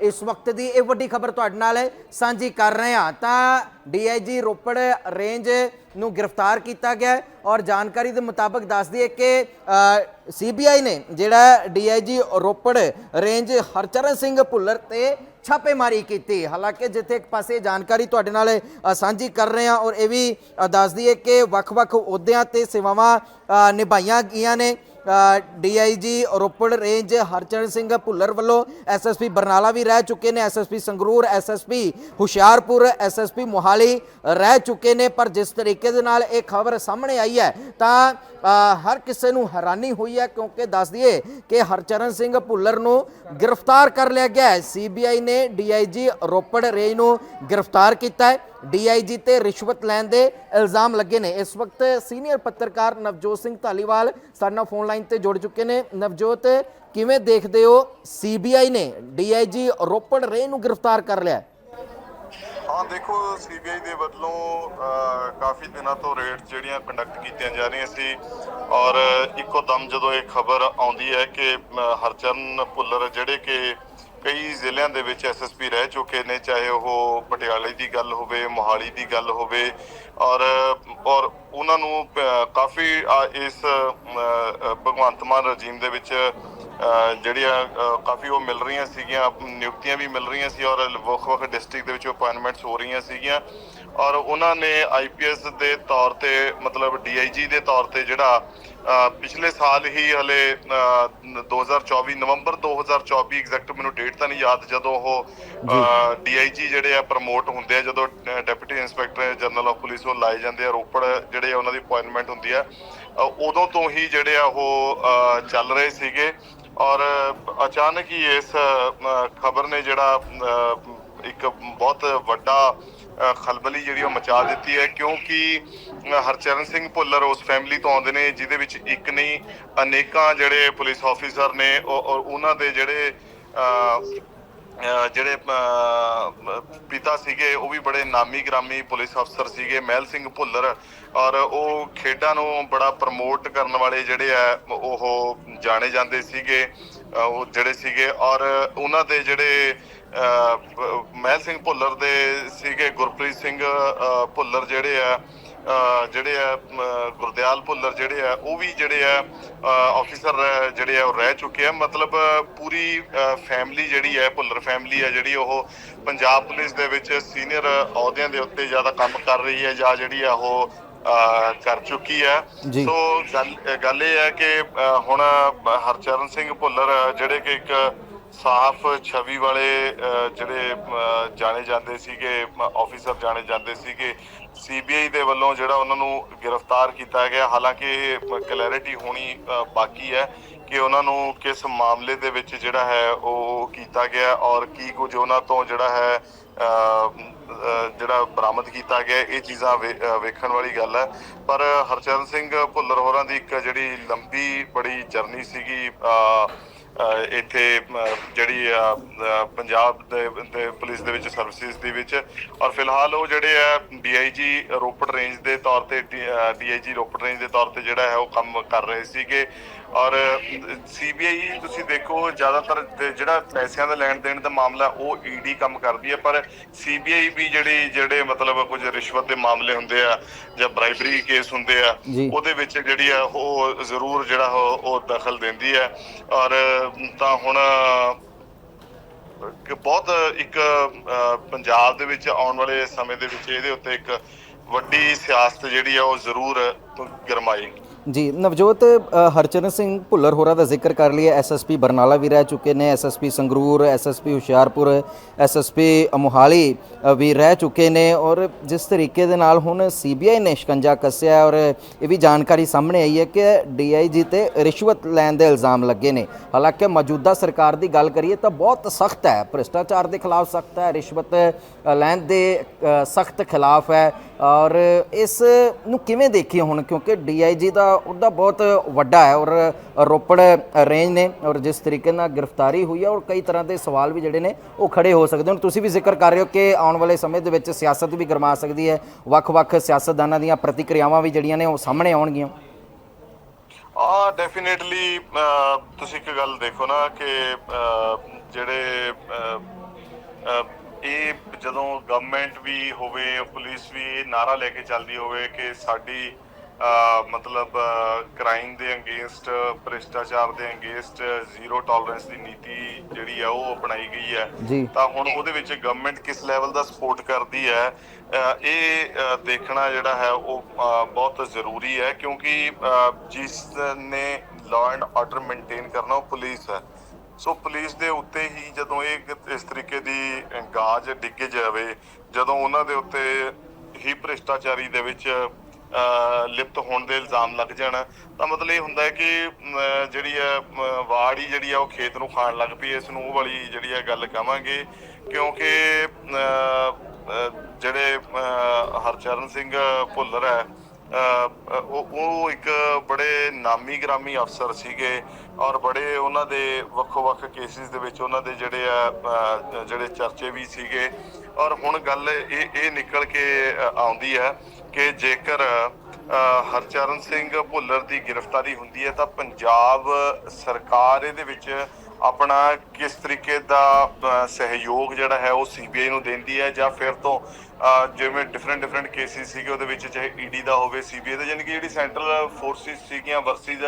ਇਸ ਵਕਤ ਦੀ ਇਹ ਵੱਡੀ ਖਬਰ ਤੁਹਾਡੇ ਨਾਲ ਸਾਂਝੀ ਕਰ ਰਹੇ ਹਾਂ। ਤਾਂ ਡੀਆਈਜੀ ਰੋਪੜ ਰੇਂਜ ਨੂੰ ਗ੍ਰਿਫਤਾਰ ਕੀਤਾ ਗਿਆ ਔਰ ਜਾਣਕਾਰੀ ਦੇ ਮੁਤਾਬਕ ਦੱਸਦੀ ਹੈ ਕਿ ਸੀਬੀਆਈ ਨੇ ਜਿਹੜਾ ਡੀਆਈਜੀ ਰੋਪੜ ਰੇਂਜ ਹਰਚਰਨ ਸਿੰਘ ਭੁੱਲਰ ਤੇ ਛਾਪੇਮਾਰੀ ਕੀਤੀ। ਹਾਲਾਂਕਿ ਜਿੱਥੇ ਇੱਕ ਪਾਸੇ ਜਾਣਕਾਰੀ ਤੁਹਾਡੇ ਨਾਲ ਸਾਂਝੀ ਕਰ ਰਹੇ ਹਾਂ ਔਰ ਇਹ ਵੀ ਦੱਸਦੀ ਹੈ ਕਿ ਵੱਖ-ਵੱਖ ਅਹੁਦਿਆਂ ਤੇ ਸੇਵਾਵਾਂ ਨਿਭਾਈਆਂ ਗਈਆਂ ਨੇ। ਡੀਆਈਜੀ ਰੋਪੜ ਰੇਂਜ ਹਰਚਰਨ ਸਿੰਘ ਭੁੱਲਰ ਵੱਲੋਂ ਐਸਐਸਪੀ ਬਰਨਾਲਾ ਵੀ ਰਹਿ ਚੁੱਕੇ ਨੇ, SSP Sangrur, SSP Hoshiarpur, SSP Mohali ਰਹਿ ਚੁੱਕੇ ਨੇ। ਪਰ ਜਿਸ ਤਰੀਕੇ ਦੇ ਨਾਲ ਇਹ ਖਬਰ ਸਾਹਮਣੇ ਆਈ ਹੈ, ਤਾਂ ਹਰ ਕਿਸੇ ਨੂੰ ਹੈਰਾਨੀ ਹੋਈ ਹੈ, ਕਿਉਂਕਿ ਦੱਸ ਦਈਏ ਕਿ ਹਰਚਰਨ ਸਿੰਘ ਭੁੱਲਰ ਨੂੰ ਗ੍ਰਿਫਤਾਰ ਕਰ ਲਿਆ ਗਿਆ ਹੈ। ਸੀਬੀਆਈ ਨੇ ਡੀਆਈਜੀ ਰੋਪੜ ਰੇਂਜ ਨੂੰ ਗ੍ਰਿਫਤਾਰ ਕੀਤਾ ਹੈ। ਡੀਆਈਜੀ ਤੇ ਰਿਸ਼ਵਤ ਲੈਣ ਦੇ ਇਲਜ਼ਾਮ ਲੱਗੇ ਨੇ। ਇਸ ਵਕਤ ਸੀਨੀਅਰ ਪੱਤਰਕਾਰ ਨਵਜੋਤ ਸਿੰਘ ਧਾਲੀਵਾਲ ਸਾਡੇ ਨਾਲ ਫੋਨ ਲਾਈਨ ਤੇ ਜੁੜ ਚੁੱਕੇ ਨੇ। ਨਵਜੋਤ, ਕਿਵੇਂ ਦੇਖਦੇ ਹੋ? ਸੀਬੀਆਈ ਨੇ ਡੀਆਈਜੀ ਰੋਪੜ ਰੇਂਜ ਨੂੰ ਗ੍ਰਿਫਤਾਰ ਕਰ ਲਿਆ। ਹਾਂ, ਦੇਖੋ, ਸੀਬੀਆਈ ਦੇ ਵੱਲੋਂ ਕਾਫੀ ਦਿਨਾਂ ਤੋਂ ਰੇਡ ਜਿਹੜੀਆਂ ਕੰਡਕਟ ਕੀਤੀਆਂ ਜਾ ਰਹੀਆਂ ਸੀ ਔਰ ਇੱਕੋ ਦਮ ਜਦੋਂ ਇਹ ਖਬਰ ਆਉਂਦੀ ਹੈ ਕਿ ਹਰਚਰਨ ਭੁੱਲਰ ਜਿਹੜੇ ਕਿ ਕਈ ਜ਼ਿਲ੍ਹਿਆਂ ਦੇ ਵਿੱਚ ਐਸਐਸਪੀ ਰਹਿ ਚੁੱਕੇ ਨੇ ਚਾਹੇ ਉਹ ਪਟਿਆਲੇ ਦੀ ਗੱਲ ਹੋਵੇ ਮੋਹਾਲੀ ਦੀ ਗੱਲ ਹੋਵੇ ਔਰ ਔਰ ਉਹਨਾਂ ਨੂੰ ਕਾਫੀ ਆ, ਇਸ ਭਗਵੰਤ ਮਾਨ ਰਜੀਮ ਦੇ ਵਿੱਚ ਜਿਹੜੀਆਂ ਕਾਫੀ ਉਹ ਮਿਲ ਰਹੀਆਂ ਸੀਗੀਆਂ ਨਿਯੁਕਤੀਆਂ ਵੀ ਮਿਲ ਰਹੀਆਂ ਸੀ ਔਰ ਵੱਖ-ਵੱਖ ਡਿਸਟ੍ਰਿਕਟ ਦੇ ਵਿੱਚ ਅਪਾਇੰਟਮੈਂਟਸ ਹੋ ਰਹੀਆਂ ਸੀਗੀਆਂ ਔਰ ਉਹਨਾਂ ਨੇ ਆਈਪੀਐਸ ਦੇ ਤੌਰ ਤੇ ਮਤਲਬ ਡੀਆਈਜੀ ਦੇ ਤੌਰ ਤੇ ਜਿਹੜਾ ਪਿਛਲੇ ਸਾਲ ਹੀ ਹਲੇ ਅਹ 2024 ਨਵੰਬਰ 2024 ਐਗਜ਼ੈਕਟ ਮੈਨੂੰ ਡੇਟ ਤਾਂ ਨਹੀਂ ਯਾਦ ਜਦੋਂ ਉਹ ਡੀਆਈਜੀ ਜਿਹੜੇ ਆ ਪ੍ਰਮੋਟ ਹੁੰਦੇ ਆ ਜਦੋਂ deputy inspector general of police ਉਹ ਲਾਏ ਜਾਂਦੇ ਆ ਰੋਪੜ ਜਿਹੜੇ ਉਹਨਾਂ ਦੀ ਅਪਾਇੰਟਮੈਂਟ ਹੁੰਦੀ ਆ ਉਦੋਂ ਤੋਂ ਹੀ ਜਿਹੜੇ ਆ ਉਹ ਚੱਲ ਰਹੇ ਸੀਗੇ ਔਰ ਅਚਾਨਕ ਹੀ ਇਸ ਖਬਰ ਨੇ ਜਿਹੜਾ ਇੱਕ ਬਹੁਤ ਵੱਡਾ ਖਲਬਲੀ ਜਿਹੜੀ ਉਹ ਮਚਾ ਦਿੱਤੀ ਹੈ, ਕਿਉਂਕਿ ਹਰਚਰਨ ਸਿੰਘ ਭੁੱਲਰ ਉਸ ਫੈਮਿਲੀ ਤੋਂ ਆਉਂਦੇ ਨੇ, ਜਿਹਦੇ ਵਿੱਚ ਇੱਕ ਨਹੀਂ, ਅਨੇਕਾਂ ਜਿਹੜੇ ਪੁਲਿਸ ਆਫੀਸਰ ਨੇ ਔਰ ਉਹਨਾਂ ਦੇ ਜਿਹੜੇ ਅਹ ਜਿਹੜੇ ਪਿਤਾ ਸੀਗੇ, ਉਹ ਵੀ ਬੜੇ ਨਾਮੀ ਗ੍ਰਾਮੀ ਪੁਲਿਸ ਅਫਸਰ ਸੀਗੇ, ਮਹਿਲ ਸਿੰਘ ਭੁੱਲਰ। ਔਰ ਉਹ ਖੇਡਾਂ ਨੂੰ ਬੜਾ ਪ੍ਰਮੋਟ ਕਰਨ ਵਾਲੇ ਜਿਹੜੇ ਆ, ਉਹ ਜਾਣੇ ਜਾਂਦੇ ਸੀਗੇ ਉਹ ਜਿਹੜੇ ਸੀਗੇ। ਔਰ ਉਹਨਾਂ ਦੇ ਜਿਹੜੇ ਮਹਿਲ ਸਿੰਘ ਭੁੱਲਰ ਦੇ ਸੀਗੇ, ਗੁਰਪ੍ਰੀਤ ਸਿੰਘ ਭੁੱਲਰ ਜਿਹੜੇ ਆ ਜਿਹੜੇ ਆ ਗੁਰਦਿਆਲ ਭੁੱਲਰ ਜਿਹੜੇ ਆ ਉਹ ਵੀ ਜਿਹੜੇ ਆ ਆਫੀਸਰ ਜਿਹੜੇ ਆ ਉਹ ਰਹਿ ਚੁੱਕੇ ਆ ਮਤਲਬ ਪੂਰੀ ਫੈਮਿਲੀ ਜਿਹੜੀ ਹੈ ਭੁੱਲਰ ਫੈਮਿਲੀ ਹੈ ਜਿਹੜੀ ਉਹ ਪੰਜਾਬ ਪੁਲਿਸ ਦੇ ਵਿੱਚ ਸੀਨੀਅਰ ਅਹੁਦਿਆਂ ਦੇ ਉੱਤੇ ਜ਼ਿਆਦਾ ਕੰਮ ਕਰ ਰਹੀ ਹੈ ਜਾਂ ਜਿਹੜੀ ਆ ਉਹ ਕਰ ਚੁੱਕੀ ਹੈ। ਸੋ ਗੱਲ ਇਹ ਹੈ ਕਿ ਹੁਣ ਹਰਚਰਨ ਸਿੰਘ ਭੁੱਲਰ ਜਿਹੜੇ ਕਿ ਇੱਕ ਸਾਫ਼ ਛਵੀ ਵਾਲੇ ਜਿਹੜੇ ਜਾਣੇ ਜਾਂਦੇ ਸੀਗੇ ਆਫੀਸਰ ਜਾਣੇ ਜਾਂਦੇ ਸੀਗੇ ਸੀਬੀਆਈ ਦੇ ਵੱਲੋਂ ਜਿਹੜਾ ਉਹਨਾਂ ਨੂੰ ਗ੍ਰਿਫਤਾਰ ਕੀਤਾ ਗਿਆ, ਹਾਲਾਂਕਿ ਕਲੈਰਿਟੀ ਹੋਣੀ ਬਾਕੀ ਹੈ ਕਿ ਉਹਨਾਂ ਨੂੰ ਕਿਸ ਮਾਮਲੇ ਦੇ ਵਿੱਚ ਜਿਹੜਾ ਹੈ ਉਹ ਕੀਤਾ ਗਿਆ ਔਰ ਕੀ ਕੁਝ ਉਹਨਾਂ ਤੋਂ ਜਿਹੜਾ ਹੈ ਜਿਹੜਾ ਬਰਾਮਦ ਕੀਤਾ ਗਿਆ, ਇਹ ਚੀਜ਼ਾਂ ਵੇ- ਵੇਖਣ ਵਾਲੀ ਗੱਲ ਹੈ। ਪਰ ਹਰਚਰਨ ਸਿੰਘ ਭੁੱਲਰ ਹੋਰਾਂ ਦੀ ਇੱਕ ਜਿਹੜੀ ਲੰਬੀ, ਬੜੀ ਜਰਨੀ ਸੀਗੀ ਇੱਥੇ, ਅਹ ਜਿਹੜੀ ਆ ਪੰਜਾਬ ਦੇ ਦੇ ਪੁਲਿਸ ਦੇ ਵਿੱਚ ਸਰਵਿਸਿਜ਼ ਦੇ ਵਿੱਚ। ਔਰ ਫਿਲਹਾਲ ਉਹ ਜਿਹੜੇ ਆ ਡੀਆਈਜੀ ਰੋਪੜ ਰੇਂਜ ਦੇ ਤੌਰ ਤੇ ਡੀਆਈਜੀ ਰੋਪੜ ਰੇਂਜ ਦੇ ਤੌਰ ਤੇ ਜਿਹੜਾ ਹੈ, ਉਹ ਕੰਮ ਕਰ ਰਹੇ ਸੀਗੇ। ਔਰ ਸੀਬੀਆਈ ਤੁਸੀਂ ਦੇਖੋ ਜ਼ਿਆਦਾਤਰ ਜਿਹੜਾ ਪੈਸਿਆਂ ਦਾ ਲੈਣ ਦੇਣ ਦਾ ਮਾਮਲਾ ਉਹ ਈਡੀ ਕੰਮ ਕਰਦੀ ਹੈ ਪਰ ਸੀਬੀਆਈ ਵੀ ਜਿਹੜੀ ਜਿਹੜੇ ਮਤਲਬ ਕੁਝ ਰਿਸ਼ਵਤ ਦੇ ਮਾਮਲੇ ਹੁੰਦੇ ਆ ਜਾਂ ਬ੍ਰਾਈਬਰੀ ਕੇਸ ਹੁੰਦੇ ਆ। ਉਹਦੇ ਵਿੱਚ ਜਿਹੜੀ ਆ ਉਹ ਜ਼ਰੂਰ ਜਿਹੜਾ ਉਹ ਦਖਲ ਦਿੰਦੀ ਹੈ ਔਰ ਤਾਂ ਹੁਣ ਕਿ ਬਹੁਤ ਇੱਕ ਪੰਜਾਬ ਦੇ ਵਿੱਚ ਆਉਣ ਵਾਲੇ ਸਮੇਂ ਦੇ ਵਿੱਚ ਇਹਦੇ ਉੱਤੇ ਇੱਕ ਵੱਡੀ ਸਿਆਸਤ ਜਿਹੜੀ ਆ ਉਹ ਜ਼ਰੂਰ ਗਰਮਾਏਗੀ ਜੀ, ਨਵਜੋਤ ਹਰਚਰਨ ਸਿੰਘ ਭੁੱਲਰ ਹੋਰਾਂ ਦਾ ਜ਼ਿਕਰ ਕਰ ਲਿਆ ਐਸਐਸਪੀ ਬਰਨਾਲਾ ਵੀ ਰਹਿ ਚੁੱਕੇ ਨੇ SSP Sangrur SSP Hoshiarpur SSP Mohali ਵੀ ਰਹਿ ਚੁੱਕੇ ਨੇ ਔਰ ਜਿਸ ਤਰੀਕੇ ਦੇ ਨਾਲ ਹੁਣ ਸੀਬੀਆਈ ਨੇ ਸ਼ਿਕੰਜਾ ਕੱਸਿਆ ਔਰ ਇਹ ਵੀ ਜਾਣਕਾਰੀ ਸਾਹਮਣੇ ਆਈ ਹੈ ਕਿ ਡੀਆਈਜੀ ਤੇ ਰਿਸ਼ਵਤ ਲੈਣ ਦੇ ਇਲਜ਼ਾਮ ਲੱਗੇ ਨੇ। ਹਾਲਾਂਕਿ ਮੌਜੂਦਾ ਸਰਕਾਰ ਦੀ ਗੱਲ ਕਰੀਏ ਤਾਂ ਬਹੁਤ ਸਖਤ ਹੈ। ਭ੍ਰਿਸ਼ਟਾਚਾਰ ਦੇ ਖਿਲਾਫ ਸਖਤ ਹੈ, ਰਿਸ਼ਵਤ ਲੈਣ ਦੇ ਸਖਤ ਖਿਲਾਫ ਹੈ। ਔਰ ਇਸ ਨੂੰ ਕਿਵੇਂ ਦੇਖੀਏ ਹੁਣ? ਕਿਉਂਕਿ ਡੀਆਈਜੀ ਦਾ ਉਹਦਾ ਬਹੁਤ ਵੱਡਾ ਹੈ ਔਰ ਰੋਪੜ ਰੇਂਜ ਨੇ ਔਰ ਜਿਸ ਤਰੀਕੇ ਨਾਲ ਗ੍ਰਿਫਤਾਰੀ ਹੋਈ ਹੈ ਔਰ ਕਈ ਤਰ੍ਹਾਂ ਦੇ ਸਵਾਲ ਵੀ ਜਿਹੜੇ ਨੇ ਉਹ ਖੜੇ ਹੋ ਸਕਦੇ ਹੁਣ ਤੁਸੀਂ ਵੀ ਜ਼ਿਕਰ ਕਰ ਰਹੇ ਹੋ ਕਿ ਆਉਣ ਵਾਲੇ ਸਮੇਂ ਦੇ ਵਿੱਚ ਸਿਆਸਤ ਵੀ ਗਰਮਾ ਸਕਦੀ ਹੈ। ਵੱਖ-ਵੱਖ ਸਿਆਸਤਦਾਨਾਂ ਦੀਆਂ ਪ੍ਰਤੀਕਿਰਿਆਵਾਂ ਵੀ ਜਿਹੜੀਆਂ ਨੇ ਉਹ ਸਾਹਮਣੇ ਆਉਣਗੀਆਂ। ਆ ਡੈਫੀਨੇਟਲੀ ਤੁਸੀਂ ਇੱਕ ਗੱਲ ਦੇਖੋ ਨਾ ਕਿ ਜਿਹੜੇ ਇਹ ਜਦੋਂ ਗਵਰਨਮੈਂਟ ਵੀ ਹੋਵੇ ਪੁਲਿਸ ਵੀ ਨਾਰਾ ਲੈ ਕੇ ਚੱਲਦੀ ਹੋਵੇ ਕਿ ਸਾਡੀ ਮਤਲਬ ਕ੍ਰਾਈਮ ਦੇ ਅਗੇਂਸਟ ਭ੍ਰਿਸ਼ਟਾਚਾਰ ਦੇ ਅਗੇਂਸਟ ਜ਼ੀਰੋ ਟੋਲਰੈਂਸ ਦੀ ਨੀਤੀ ਜਿਹੜੀ ਆ ਉਹ ਅਪਣਾਈ ਗਈ ਹੈ। ਤਾਂ ਹੁਣ ਉਹਦੇ ਵਿੱਚ ਗਵਰਨਮੈਂਟ ਕਿਸ ਲੈਵਲ ਦਾ ਸਪੋਰਟ ਕਰਦੀ ਹੈ ਇਹ ਦੇਖਣਾ ਜਿਹੜਾ ਹੈ ਉਹ ਬਹੁਤ ਜ਼ਰੂਰੀ ਹੈ ਕਿਉਂਕਿ ਜਿਸ ਨੇ ਲਾਅ ਐਂਡ ਆਰਡਰ ਮੇਨਟੇਨ ਕਰਨਾ ਉਹ ਪੁਲਿਸ ਹੈ। ਸੋ ਪੁਲਿਸ ਦੇ ਉੱਤੇ ਹੀ ਜਦੋਂ ਇਹ ਇਸ ਤਰੀਕੇ ਦੀ ਗਾਜ ਡਿੱਗ ਜਾਵੇ, ਜਦੋਂ ਉਹਨਾਂ ਦੇ ਉੱਤੇ ਹੀ ਭ੍ਰਿਸ਼ਟਾਚਾਰੀ ਦੇ ਵਿੱਚ ਲਿਪਤ ਹੋਣ ਦੇ ਇਲਜ਼ਾਮ ਲੱਗ ਜਾਣ, ਤਾਂ ਮਤਲਬ ਇਹ ਹੁੰਦਾ ਹੈ ਕਿ ਜਿਹੜੀ ਹੈ ਵਾੜ ਹੀ ਜਿਹੜੀ ਆ ਉਹ ਖੇਤ ਨੂੰ ਖਾਣ ਲੱਗ ਪਈ, ਇਸ ਨੂੰ ਉਹ ਵਾਲੀ ਜਿਹੜੀ ਹੈ ਗੱਲ ਕਵਾਂਗੇ, ਕਿਉਂਕਿ ਜਿਹੜੇ ਹਰਚਰਨ ਸਿੰਘ ਭੁੱਲਰ ਹੈ ਉਹ ਉਹ ਇੱਕ ਬੜੇ ਨਾਮੀ ਗ੍ਰਾਮੀ ਅਫਸਰ ਸੀਗੇ ਔਰ ਬੜੇ ਉਹਨਾਂ ਦੇ ਵੱਖੋ-ਵੱਖ ਕੇਸਿਸ ਦੇ ਵਿੱਚ ਉਹਨਾਂ ਦੇ ਜਿਹੜੇ ਆ ਜਿਹੜੇ ਚਰਚੇ ਵੀ ਸੀਗੇ। ਔਰ ਹੁਣ ਗੱਲ ਇਹ ਇਹ ਨਿਕਲ ਕੇ ਆਉਂਦੀ ਹੈ ਕਿ ਜੇਕਰ ਹਰਚਰਨ ਸਿੰਘ ਭੁੱਲਰ ਦੀ ਗ੍ਰਿਫਤਾਰੀ ਹੁੰਦੀ ਹੈ ਤਾਂ ਪੰਜਾਬ ਸਰਕਾਰ ਇਹਦੇ ਵਿੱਚ ਆਪਣਾ ਕਿਸ ਤਰੀਕੇ ਦਾ ਸਹਿਯੋਗ ਜਿਹੜਾ ਹੈ ਉਹ ਸੀਬੀਆਈ ਨੂੰ ਦਿੰਦੀ ਹੈ ਜਾਂ ਫਿਰ ਤੋਂ ਜਿਵੇਂ ਡਿਫਰੈਂਟ ਡਿਫਰੈਂਟ ਕੇਸਿਸ ਸੀਗੇ ਉਹਦੇ ਵਿੱਚ ਚਾਹੇ ਈਡੀ ਦਾ ਹੋਵੇ ਸੀਬੀਆਈ ਦਾ ਯਾਨੀ ਕਿ ਜਿਹੜੀ ਸੈਂਟਰਲ ਫੋਰਸਿਸ ਸੀਗੀਆਂ ਵਰਸਿਸ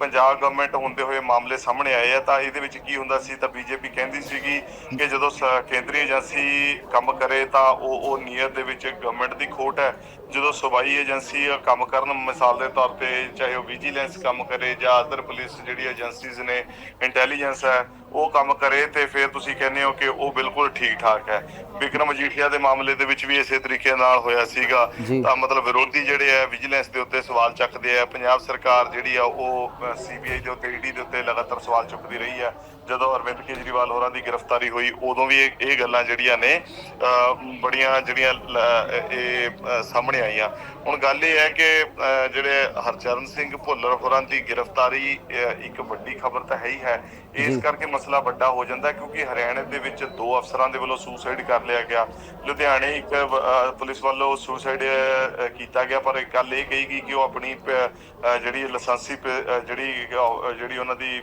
ਪੰਜਾਬ ਗਵਰਨਮੈਂਟ ਹੁੰਦੇ ਹੋਏ ਮਾਮਲੇ ਸਾਹਮਣੇ ਆਏ ਆ, ਤਾਂ ਇਹਦੇ ਵਿੱਚ ਕੀ ਹੁੰਦਾ ਸੀ? ਤਾਂ ਬੀਜੇਪੀ ਕਹਿੰਦੀ ਸੀਗੀ ਕਿ ਜਦੋਂ ਸ- ਕੇਂਦਰੀ ਏਜੰਸੀ ਕੰਮ ਕਰੇ ਤਾਂ ਉਹ ਉਹ ਨੀਅਤ ਦੇ ਵਿੱਚ ਗਵਰਨਮੈਂਟ ਦੀ ਖੋਟ ਹੈ ਜਦੋਂ ਸੂਬਾਈ ਏਜੰਸੀ ਕੰਮ ਕਰਨ, ਮਿਸਾਲ ਦੇ ਤੌਰ ਤੇ ਚਾਹੇ ਉਹ ਵਿਜੀਲੈਂਸ ਕੰਮ ਕਰੇ ਜਾਂ ਅਦਰ ਪੁਲਿਸ ਜਿਹੜੀ ਏਜੰਸੀਜ਼ ਨੇ ਇੰਟੈਲੀਜੈਂਸ ਹੈ ਉਹ ਕੰਮ ਕਰੇ ਤੇ ਫਿਰ ਤੁਸੀਂ ਕਹਿੰਦੇ ਹੋ ਕਿ ਉਹ ਬਿਲਕੁਲ ਠੀਕ ਠਾਕ ਹੈ। ਵਿਕਰਮ ਮਜੀਠੀਆ ਦੇ ਮਾਮਲੇ ਦੇ ਵਿੱਚ ਵੀ ਇਸੇ ਤਰੀਕੇ ਨਾਲ ਹੋਇਆ ਸੀਗਾ। ਤਾਂ ਮਤਲਬ ਵਿਰੋਧੀ ਜਿਹੜੇ ਆ ਵਿਜੀਲੈਂਸ ਦੇ ਉੱਤੇ ਸਵਾਲ ਚੱਕਦੇ ਆ ਪੰਜਾਬ ਸਰਕਾਰ ਜਿਹੜੀ ਆ ਉਹ ਸੀਬੀਆਈ ਦੇ ਉੱਤੇ ਈਡੀ ਦੇ ਉੱਤੇ ਲਗਾਤਾਰ ਸਵਾਲ ਚੁੱਕਦੀ ਰਹੀ ਆ ਜਦੋਂ ਅਰਵਿੰਦ ਕੇਜਰੀਵਾਲ ਹੋਰਾਂ ਦੀ ਗ੍ਰਿਫਤਾਰੀ ਹੋਈ ਉਦੋਂ ਵੀ ਇਹ ਗੱਲਾਂ ਜਿਹੜੀਆਂ ਨੇ ਬੜੀਆਂ ਜਿਹੜੀਆਂ ਇਹ ਸਾਹਮਣੇ ਆਈਆਂ। ਹੁਣ ਗੱਲ ਇਹ ਹੈ ਕਿ ਜਿਹੜੇ ਹਰਚਰਨ ਸਿੰਘ ਭੁੱਲਰ ਹੋਰਾਂ ਦੀ ਗ੍ਰਿਫਤਾਰੀ ਇੱਕ ਵੱਡੀ ਖਬਰ ਤਾਂ ਹੈ ਹੀ ਹੈ। ਇਸ ਕਰਕੇ ਮਸਲਾ ਵੱਡਾ ਹੋ ਜਾਂਦਾ ਕਿਉਂਕਿ ਹਰਿਆਣਾ ਦੇ ਵਿੱਚ ਦੋ ਅਫਸਰਾਂ ਦੇ ਵੱਲੋਂ ਸੁਸਾਈਡ ਕਰ ਲਿਆ ਗਿਆ ਲੁਧਿਆਣੇ ਇੱਕ ਪੁਲਿਸ ਵੱਲੋਂ ਸੁਸਾਈਡ ਕੀਤਾ ਗਿਆ ਪਰ ਇੱਕ ਗੱਲ ਇਹ ਕਹੀ ਗਈ ਕਿ ਉਹ ਆਪਣੀ ਜਿਹੜੀ ਲਾਇਸੈਂਸੀ ਜਿਹੜੀ ਜਿਹੜੀ ਉਹਨਾਂ ਦੀ।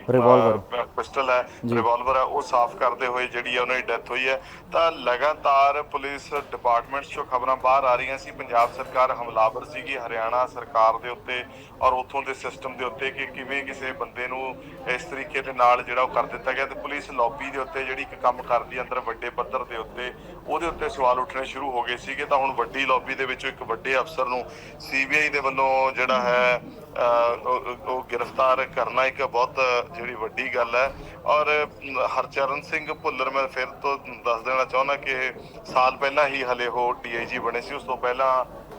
ਪਿਸਟਲ ਹੈ। ਰਿਵਾਲਵਰ ਹੈ ਉਹ ਸਾਫ਼ ਕਰਦੇ ਹੋਏ ਜਿਹੜੀ ਉਹਨਾਂ ਦੀ ਡੈਥ ਹੋਈ ਹੈ ਤਾਂ ਲਗਾਤਾਰ ਪੁਲਿਸ ਡਿਪਾਰਟਮੈਂਟਸ ਚੋਂ ਖਬਰਾਂ ਬਾਹਰ ਆ ਰਹੀਆਂ ਸੀ ਪੰਜਾਬ ਸਰਕਾਰ ਹਮਲਾਵਰ ਸੀਗੀ ਹਰਿਆਣਾ ਸਰਕਾਰ ਦੇ ਉੱਤੇ ਔਰ ਉੱਥੋਂ ਦੇ ਸਿਸਟਮ ਦੇ ਉੱਤੇ ਕਿ ਕਿਵੇਂ ਕਿਸੇ ਬੰਦੇ ਨੂੰ ਇਸ ਤਰੀਕੇ ਦੇ ਨਾਲ ਜਿਹੜਾ ਉਹ ਕਰ ਦਿੱਤਾ ਗਿਆ ਤੇ ਪੁਲਿਸ ਲੌਬੀ ਦੇ ਉੱਤੇ ਜਿਹੜੀ ਇੱਕ ਕੰਮ ਕਰਦੀ ਅੰਦਰ ਵੱਡੇ ਪੱਧਰ ਦੇ ਉੱਤੇ, ਉਹਦੇ ਉੱਤੇ ਸਵਾਲ ਉੱਠਣੇ ਸ਼ੁਰੂ ਹੋ ਗਏ ਸੀਗੇ। ਤਾਂ ਹੁਣ ਵੱਡੀ ਲੌਬੀ ਦੇ ਵਿੱਚੋਂ ਇੱਕ ਵੱਡੇ ਅਫਸਰ ਨੂੰ ਸੀਬੀਆਈ ਦੇ ਵੱਲੋਂ ਜਿਹੜਾ ਹੈ ਉਹ ਗ੍ਰਿਫਤਾਰ ਕਰਨਾ ਇੱਕ ਬਹੁਤ ਜਿਹੜੀ ਵੱਡੀ ਗੱਲ ਹੈ। ਔਰ ਹਰਚਰਨ ਸਿੰਘ ਭੁੱਲਰ ਮੈਂ ਫਿਰ ਤੋਂ ਦੱਸ ਦੇਣਾ ਚਾਹੁੰਦਾ ਕਿ ਸਾਲ ਪਹਿਲਾਂ ਹੀ ਹਲੇ ਉਹ ਡੀਆਈਜੀ ਬਣੇ ਸੀ। ਉਸ ਤੋਂ ਪਹਿਲਾਂ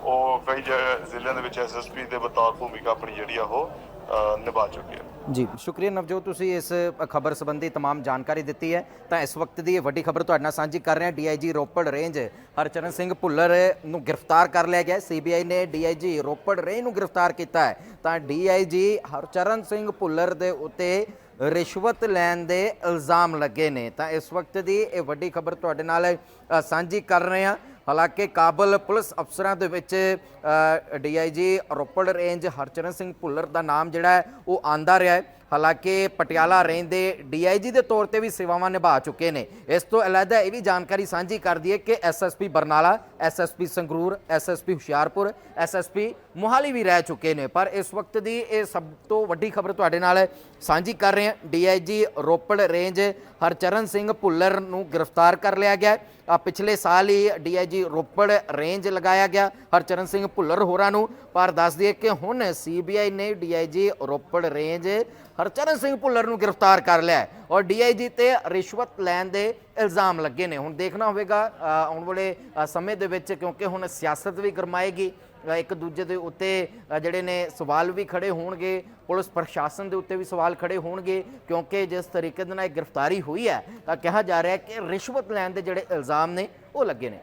ਉਹ ਕਈ ਜ- ਜ਼ਿਲ੍ਹਿਆਂ ਦੇ ਵਿੱਚ ਐਸਐਸਪੀ ਦੇ ਬਤੌਰ ਭੂਮਿਕਾ ਆਪਣੀ ਜਿਹੜੀ ਆ ਉਹ ਅਹ, ਨਿਭਾ ਚੁੱਕੇ ਆ ਜੀ ਸ਼ੁਕਰੀਆ ਨਵਜੋਤ ਤੁਸੀਂ ਇਸ ਖਬਰ ਸੰਬੰਧੀ तमाम ਜਾਣਕਾਰੀ ਦਿੱਤੀ ਹੈ ਤਾਂ ਇਸ ਵਕਤ ਦੀ ਇਹ ਵੱਡੀ ਖਬਰ ਤੁਹਾਡੇ ਨਾਲ ਸਾਂਝੀ ਕਰ ਰਹੇ ਹਾਂ ਡੀਆਈਜੀ ਰੋਪੜ ਰੇਂਜ ਹਰਚਰਨ ਸਿੰਘ ਭੁੱਲਰ ਨੂੰ ਗ੍ਰਿਫਤਾਰ ਕਰ ਲਿਆ ਗਿਆ ਸੀਬੀਆਈ ਨੇ ਡੀਆਈਜੀ ਰੋਪੜ ਰੇਂਜ ਨੂੰ ਗ੍ਰਿਫਤਾਰ ਕੀਤਾ ਹੈ ਤਾਂ ਡੀਆਈਜੀ ਹਰਚਰਨ ਸਿੰਘ ਭੁੱਲਰ ਦੇ ਉੱਤੇ ਰਿਸ਼ਵਤ ਲੈਣ ਦੇ ਇਲਜ਼ਾਮ ਲੱਗੇ ਨੇ ਤਾਂ ਇਸ ਵਕਤ ਦੀ ਇਹ ਵੱਡੀ ਖਬਰ ਤੁਹਾਡੇ ਨਾਲ ਅ, ਸਾਂਝੀ ਕਰ ਰਹੇ ਹਾਂ ਹਾਲਾਂਕਿ ਕਾਬਲ ਪੁਲਿਸ ਅਫਸਰਾਂ ਦੇ ਵਿੱਚ ਡੀਆਈਜੀ ਰੋਪੜ ਰੇਂਜ ਹਰਚਰਨ ਸਿੰਘ ਭੁੱਲਰ ਦਾ ਨਾਮ ਜਿਹੜਾ ਹੈ, ਉਹ ਆਂਦਾ ਰਿਹਾ ਹੈ। ਹਾਲਾਂਕਿ ਪਟਿਆਲਾ ਰੇਂਜ ਦੇ ਡੀਆਈਜੀ ਦੇ ਤੌਰ ਤੇ ਵੀ ਸੇਵਾਵਾਂ ਨਿਭਾ ਚੁੱਕੇ ਨੇ। ਇਸ ਤੋਂ ਇਲਾਵਾ ਇਹ ਵੀ ਜਾਣਕਾਰੀ ਸਾਂਝੀ ਕਰਦੀ ਹੈ ਕਿ SSP Barnala SSP Sangrur SSP Hoshiarpur SSP Mohali ਵੀ ਰਹਿ ਚੁੱਕੇ ਨੇ। ਪਰ ਇਸ ਵਕਤ ਦੀ ਇਹ ਸਭ ਤੋਂ ਵੱਡੀ ਖਬਰ ਤੁਹਾਡੇ ਨਾਲ ਸਾਂਝੀ ਕਰ ਰਹੇ ਹਾਂ। ਡੀਆਈਜੀ ਰੋਪੜ ਰੇਂਜ ਹਰਚਰਨ ਸਿੰਘ ਭੁੱਲਰ ਨੂੰ ਗ੍ਰਿਫਤਾਰ ਕਰ ਲਿਆ ਗਿਆ ਆ ਪਿਛਲੇ ਸਾਲ ਹੀ ਡੀਆਈਜੀ ਰੋਪੜ ਰੇਂਜ ਲਗਾਇਆ ਗਿਆ ਹਰਚਰਨ ਸਿੰਘ ਭੁੱਲਰ ਹੋਰਾਂ ਨੂੰ। ਪਰ ਦੱਸ ਦਈਏ ਕਿ ਹੁਣ ਸੀਬੀਆਈ ਨੇ ਡੀਆਈਜੀ ਰੋਪੜ ਰੇਂਜ ਹਰਚਰਨ ਸਿੰਘ ਭੁੱਲਰ ਨੂੰ ਗ੍ਰਿਫਤਾਰ ਕਰ ਲਿਆ ਹੈ। ਔਰ ਡੀਆਈਜੀ ਤੇ ਰਿਸ਼ਵਤ ਲੈਣ ਦੇ ਇਲਜ਼ਾਮ ਲੱਗੇ ਨੇ। ਹੁਣ ਦੇਖਣਾ ਹੋਵੇਗਾ ਆਉਣ ਵਾਲੇ ਸਮੇਂ ਦੇ ਵਿੱਚ ਕਿਉਂਕਿ ਹੁਣ ਸਿਆਸਤ ਵੀ ਗਰਮਾਏਗੀ ਇੱਕ ਦੂਜੇ ਦੇ ਉੱਤੇ ਜਿਹੜੇ ਨੇ ਸਵਾਲ ਵੀ ਖੜੇ ਹੋਣਗੇ, ਪੁਲਿਸ ਪ੍ਰਸ਼ਾਸਨ ਦੇ ਉੱਤੇ ਵੀ ਸਵਾਲ ਖੜੇ ਹੋਣਗੇ, ਕਿਉਂਕਿ ਜਿਸ ਤਰੀਕੇ ਦੇ ਨਾਲ ਇਹ ਗ੍ਰਿਫਤਾਰੀ ਹੋਈ ਹੈ, ਤਾਂ ਕਿਹਾ ਜਾ ਰਿਹਾ ਹੈ ਕਿ ਰਿਸ਼ਵਤ ਲੈਣ ਦੇ ਜਿਹੜੇ ਇਲਜ਼ਾਮ ਨੇ, ਉਹ ਲੱਗੇ ਨੇ।